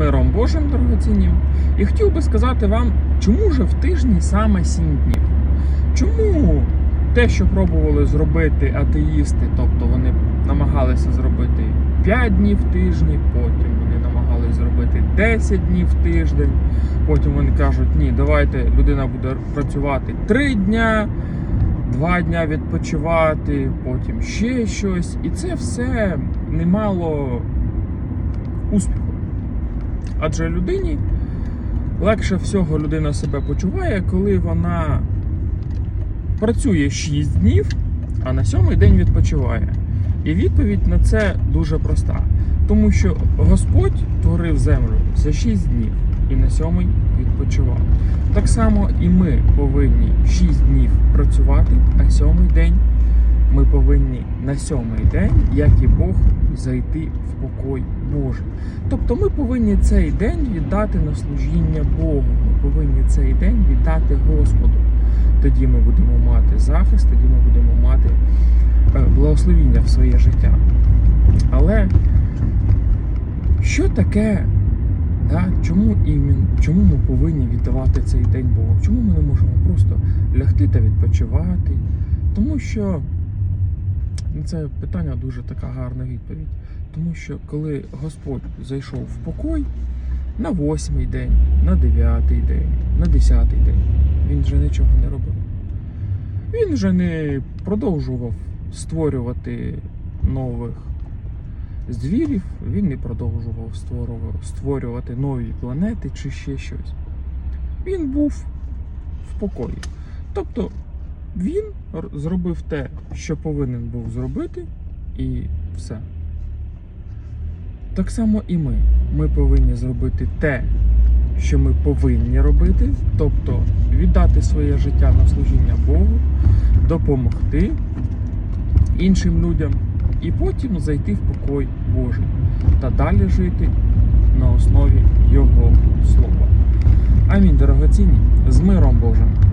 миром Божим дорогоціннім. І хотів би сказати вам, чому же в тижні саме 7 днів? Чому те, що пробували зробити атеїсти, тобто вони намагалися зробити 5 днів в тижні, потім вони намагалися зробити 10 днів в тиждень, потім вони кажуть, ні, давайте людина буде працювати 3 дня, 2 дня відпочивати, потім ще щось. І це все не мало успіху. Адже людині легше всього людина себе почуває, коли вона працює 6 днів, а на сьомий день відпочиває. І відповідь на це дуже проста. Тому що Господь творив землю за 6 днів і на сьомий відпочивав. Так само і ми повинні 6 днів працювати, а сьомий день повинні на сьомий день, як і Бог, зайти в покой Божий. Тобто ми повинні цей день віддати на служіння Богу. Ми повинні цей день віддати Господу. Тоді ми будемо мати захист, тоді ми будемо мати е, благословіння в своє життя. Але що таке, да, чому, іменно, чому ми повинні віддавати цей день Богу? Чому ми не можемо просто лягти та відпочивати? Тому що ну, це питання дуже така гарна відповідь. Тому що коли Господь зайшов в покой на восьмий день, на дев'ятий день, на десятий день, він вже нічого не робив. Він вже не продовжував створювати нових звірів, він не продовжував створювати нові планети чи ще щось. Він був в покої. Тобто він зробив те, що повинен був зробити, і все. Так само і ми. Ми повинні зробити те, що ми повинні робити, тобто віддати своє життя на служіння Богу, допомогти іншим людям і потім зайти в покой Божий та далі жити на основі Його слова. Амінь, дорогоцінні, з миром Божим!